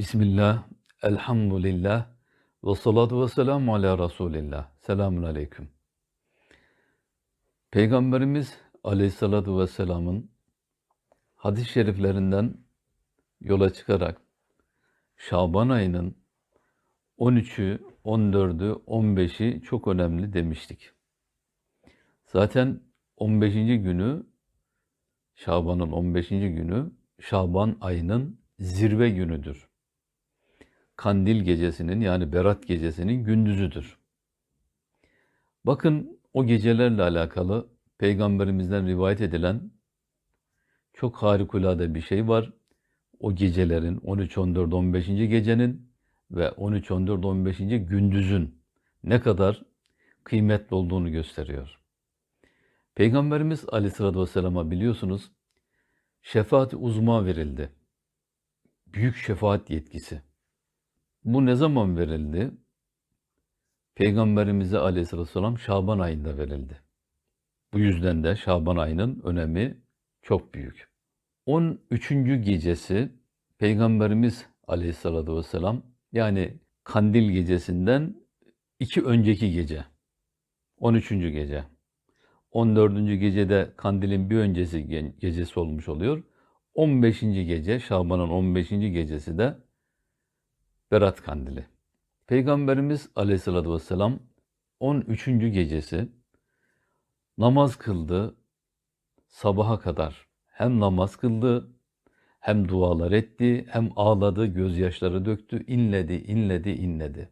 Bismillah, elhamdülillah, ve salatu ve selamu ala Resulillah. Selamun aleyküm. Peygamberimiz aleyhissalatu vesselamın hadis-i şeriflerinden yola çıkarak Şaban ayının 13'ü, 14'ü, 15'i çok önemli demiştik. Zaten 15. günü Şaban'ın 15. günü Şaban ayının zirve günüdür. Kandil gecesinin yani Berat gecesinin gündüzüdür. Bakın o gecelerle alakalı peygamberimizden rivayet edilen çok harikulade bir şey var. O gecelerin 13, 14, 15. gecenin ve 13, 14, 15. gündüzün ne kadar kıymetli olduğunu gösteriyor. Peygamberimiz aleyhissalatü vesselam'a biliyorsunuz şefaat uzma verildi. Büyük şefaat yetkisi. Bu ne zaman verildi? Peygamberimize aleyhissalatü vesselam Şaban ayında verildi. Bu yüzden de Şaban ayının önemi çok büyük. 13. gecesi Peygamberimiz aleyhissalatü vesselam yani kandil gecesinden iki önceki gece. 13. gece. 14. gecede kandilin bir öncesi gecesi olmuş oluyor. 15. gece, Şaban'ın 15. gecesi de Berat Kandili. Peygamberimiz aleyhissalatü vesselam 13. gecesi namaz kıldı sabaha kadar. Hem namaz kıldı, hem dualar etti, hem ağladı, gözyaşları döktü, inledi, inledi, inledi.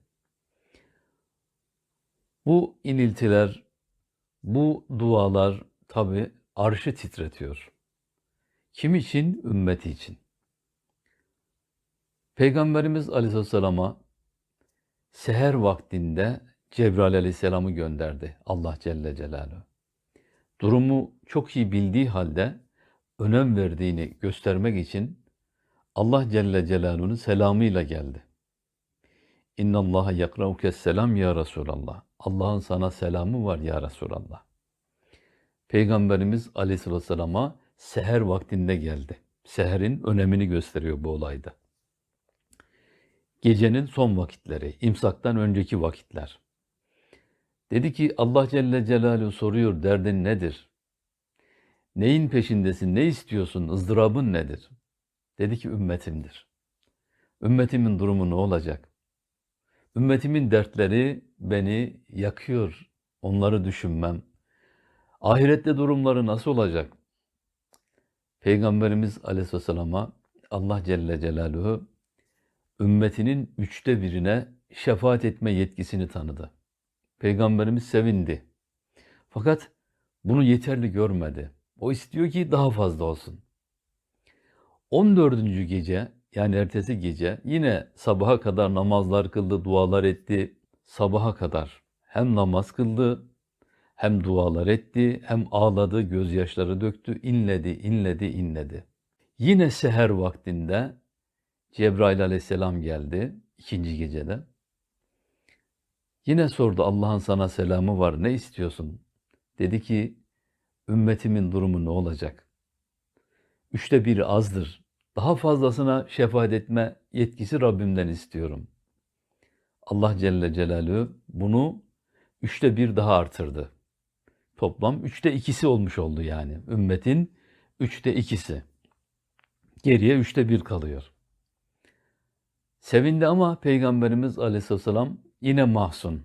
Bu iniltiler, bu dualar tabi arşı titretiyor. Kim için? Ümmeti için. Peygamberimiz Aleyhisselam'a seher vaktinde Cebrail Aleyhisselam'ı gönderdi Allah Celle Celaluhu. Durumu çok iyi bildiği halde önem verdiğini göstermek için Allah Celle Celaluhu'nun selamıyla geldi. İnna Allaha yakrauke selam ya Resulallah. Allah'ın sana selamı var ya Resulallah. Peygamberimiz Aleyhisselam'a seher vaktinde geldi. Seherin önemini gösteriyor bu olayda. Gecenin son vakitleri, imsaktan önceki vakitler. Dedi ki Allah Celle Celaluhu soruyor derdin nedir? Neyin peşindesin, ne istiyorsun, ızdırabın nedir? Dedi ki ümmetimdir. Ümmetimin durumu ne olacak? Ümmetimin dertleri beni yakıyor, onları düşünmem. Ahirette durumları nasıl olacak? Peygamberimiz Aleyhisselam'a Allah Celle Celaluhu ümmetinin üçte birine şefaat etme yetkisini tanıdı. Peygamberimiz sevindi. Fakat bunu yeterli görmedi. O istiyor ki daha fazla olsun. 14. gece yani ertesi gece yine sabaha kadar namazlar kıldı, dualar etti. Sabaha kadar hem namaz kıldı, hem dualar etti, hem ağladı, gözyaşları döktü, inledi, inledi, inledi. Yine seher vaktinde Cebrail aleyhisselam geldi ikinci gecede. Yine sordu Allah'ın sana selamı var ne istiyorsun? Dedi ki ümmetimin durumu ne olacak? Üçte biri azdır. Daha fazlasına şefaat etme yetkisi Rabbimden istiyorum. Allah Celle Celaluhu bunu üçte bir daha artırdı. Toplam üçte ikisi olmuş oldu yani. Ümmetin üçte ikisi. Geriye üçte bir kalıyor. Sevindi ama Peygamberimiz Aleyhisselam yine mahzun.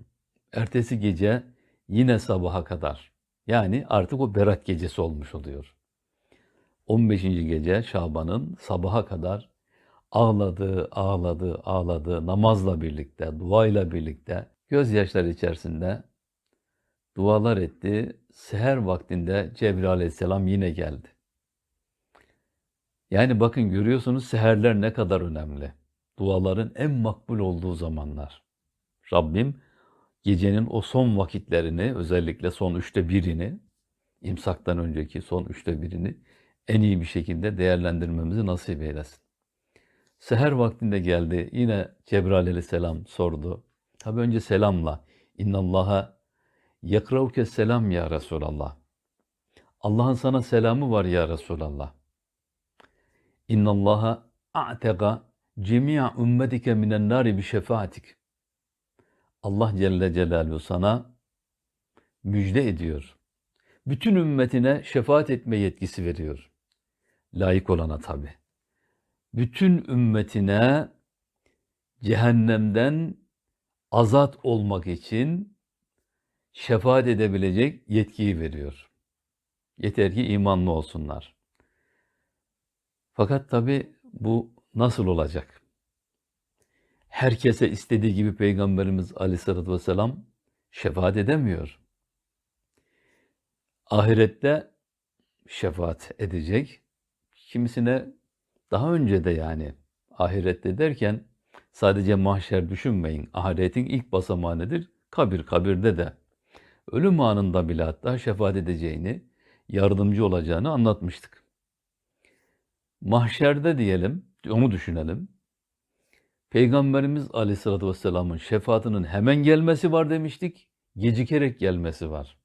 Ertesi gece yine sabaha kadar. Yani artık o berat gecesi olmuş oluyor. 15. gece Şaban'ın sabaha kadar ağladı, ağladı, ağladı. Namazla birlikte, duayla birlikte, gözyaşları içerisinde dualar etti. Seher vaktinde Cebrail aleyhisselam yine geldi. Yani bakın görüyorsunuz seherler ne kadar önemli. Duaların en makbul olduğu zamanlar. Rabbim gecenin o son vakitlerini, özellikle son üçte birini, imsaktan önceki son üçte birini en iyi bir şekilde değerlendirmemizi nasip eylesin. Seher vaktinde geldi. Yine Cebrail aleyhisselam sordu. Tabi önce selamla. İnnallaha yakrauke selam ya Resulallah. Allah'ın sana selamı var ya Resulallah. İnnallaha a'tega cemi'a ümmetike minen nari bi şefaatik. Allah Celle Celaluhu sana müjde ediyor. Bütün ümmetine şefaat etme yetkisi veriyor. Layık olana tabi. Bütün ümmetine cehennemden azat olmak için şefaat edebilecek yetkiyi veriyor. Yeter ki imanlı olsunlar. Fakat tabi bu nasıl olacak? Herkese istediği gibi Peygamberimiz Aleyhisselatü Vesselam şefaat edemiyor. Ahirette şefaat edecek. Kimisine daha önce de yani ahirette derken sadece mahşer düşünmeyin. Ahiretin ilk basamağı nedir? Kabir, kabirde de. Ölüm anında bile hatta şefaat edeceğini, yardımcı olacağını anlatmıştık. Mahşerde diyelim, onu düşünelim. Peygamberimiz Aleyhisselatü Vesselam'ın şefaatinin hemen gelmesi var demiştik, gecikerek gelmesi var.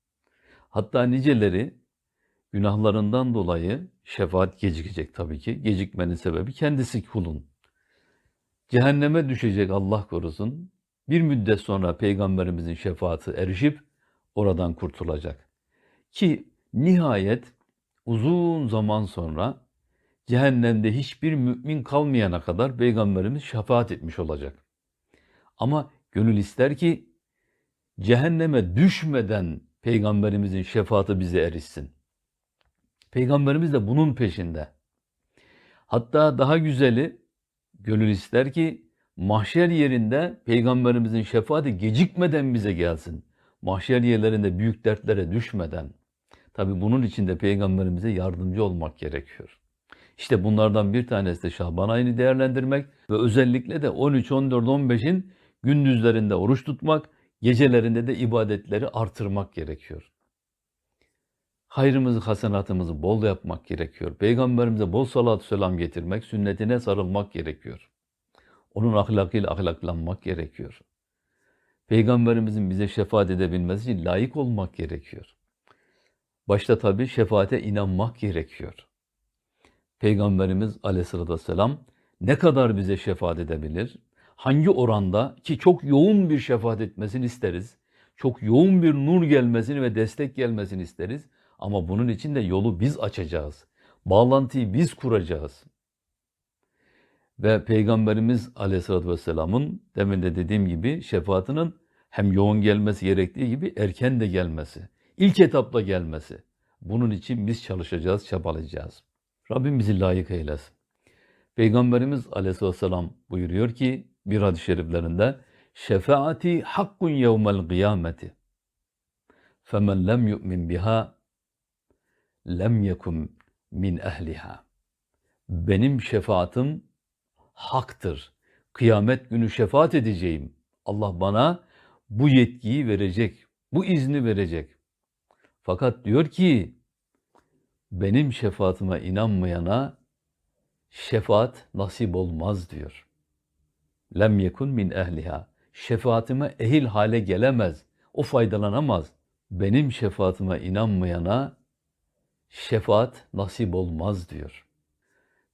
Hatta niceleri günahlarından dolayı şefaat gecikecek tabii ki. Gecikmenin sebebi kendisi kulun. Cehenneme düşecek Allah korusun. Bir müddet sonra Peygamberimizin şefaati erişip oradan kurtulacak. Ki nihayet uzun zaman sonra cehennemde hiçbir mümin kalmayana kadar Peygamberimiz şefaat etmiş olacak. Ama gönül ister ki cehenneme düşmeden Peygamberimizin şefaati bize erişsin. Peygamberimiz de bunun peşinde. Hatta daha güzeli gönül ister ki mahşer yerinde Peygamberimizin şefaati gecikmeden bize gelsin. Mahşer yerlerinde büyük dertlere düşmeden. Tabi bunun için de Peygamberimize yardımcı olmak gerekiyor. İşte bunlardan bir tanesi de Şaban ayını değerlendirmek ve özellikle de 13, 14, 15'in gündüzlerinde oruç tutmak, gecelerinde de ibadetleri artırmak gerekiyor. Hayrımızı, hasenatımızı bol yapmak gerekiyor. Peygamberimize bol salatü selam getirmek, sünnetine sarılmak gerekiyor. Onun ahlakıyla ahlaklanmak gerekiyor. Peygamberimizin bize şefaat edebilmesi için layık olmak gerekiyor. Başta tabii şefaate inanmak gerekiyor. Peygamberimiz aleyhissalatü vesselam ne kadar bize şefaat edebilir? Hangi oranda ki çok yoğun bir şefaat etmesini isteriz. Çok yoğun bir nur gelmesini ve destek gelmesini isteriz. Ama bunun için de yolu biz açacağız. Bağlantıyı biz kuracağız. Ve Peygamberimiz Aleyhisselatü Vesselam'ın demin de dediğim gibi şefaatinin hem yoğun gelmesi gerektiği gibi erken de gelmesi. ilk etapta gelmesi. Bunun için biz çalışacağız, çabalayacağız. Rabbim bizi layık eylesin. Peygamberimiz Aleyhisselatü Vesselam buyuruyor ki bir hadis-i şeriflerinde şefaati hakkun yevmel kıyameti. Femen lem yu'min biha lem yekun min ehliha. Benim şefaatim haktır. Kıyamet günü şefaat edeceğim. Allah bana bu yetkiyi verecek, bu izni verecek. Fakat diyor ki benim şefaatime inanmayana şefaat nasip olmaz diyor. Lem yekun min ehliha. Şefaatime ehil hale gelemez. O faydalanamaz. Benim şefaatime inanmayana şefaat nasip olmaz diyor.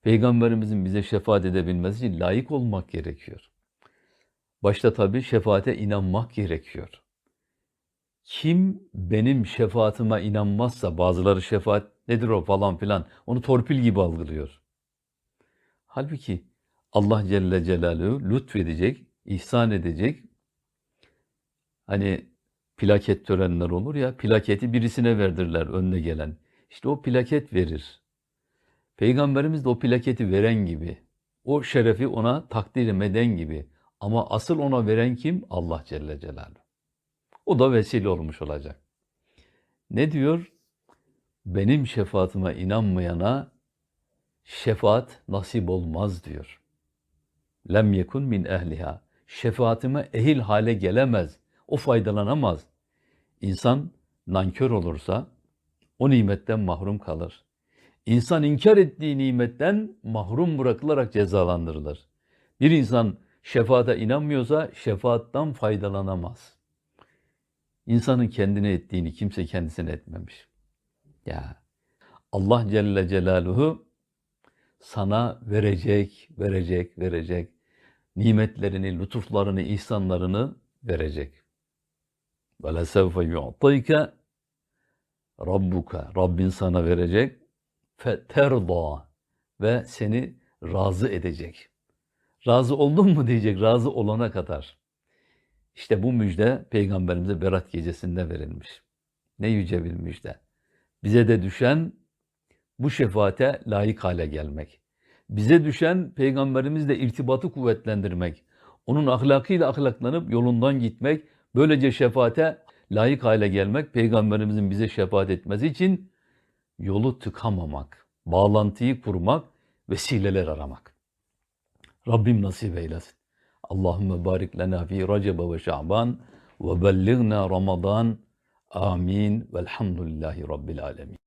Peygamberimizin bize şefaat edebilmesi için layık olmak gerekiyor. Başta tabii şefaate inanmak gerekiyor. Kim benim şefaatime inanmazsa bazıları şefaat nedir o falan filan onu torpil gibi algılıyor. Halbuki Allah Celle Celaluhu lütfedecek, ihsan edecek. Hani plaket törenler olur ya, plaketi birisine verdirler önüne gelen. İşte o plaket verir. Peygamberimiz de o plaketi veren gibi. O şerefi ona takdir meden gibi. Ama asıl ona veren kim? Allah Celle Celaluhu. O da vesile olmuş olacak. Ne diyor? Benim şefaatime inanmayana şefaat nasip olmaz diyor. Lem yekun min ehliha. Şefaatime ehil hale gelemez. O faydalanamaz. İnsan nankör olursa o nimetten mahrum kalır. İnsan inkar ettiği nimetten mahrum bırakılarak cezalandırılır. Bir insan şefaate inanmıyorsa şefaattan faydalanamaz. İnsanın kendine ettiğini kimse kendisine etmemiş. Ya Allah Celle Celaluhu sana verecek, verecek, verecek. Nimetlerini, lütuflarını, ihsanlarını verecek. Ve lesevfe yu'tike Rabbuka. Rabbin sana verecek. Feterda ve seni razı edecek. Razı oldun mu diyecek razı olana kadar. İşte bu müjde Peygamberimize Berat gecesinde verilmiş. Ne yüce bir müjde. Bize de düşen bu şefaate layık hale gelmek. Bize düşen Peygamberimizle irtibatı kuvvetlendirmek. Onun ahlakıyla ahlaklanıp yolundan gitmek. Böylece şefaate layık hale gelmek. Peygamberimizin bize şefaat etmesi için yolu tıkamamak, bağlantıyı kurmak, vesileler aramak. Rabbim nasip eylesin. Allahümme barik lena fi Recebe ve Şaban ve bellighna Ramazan. Amin. Velhamdülillahi Rabbil alemin.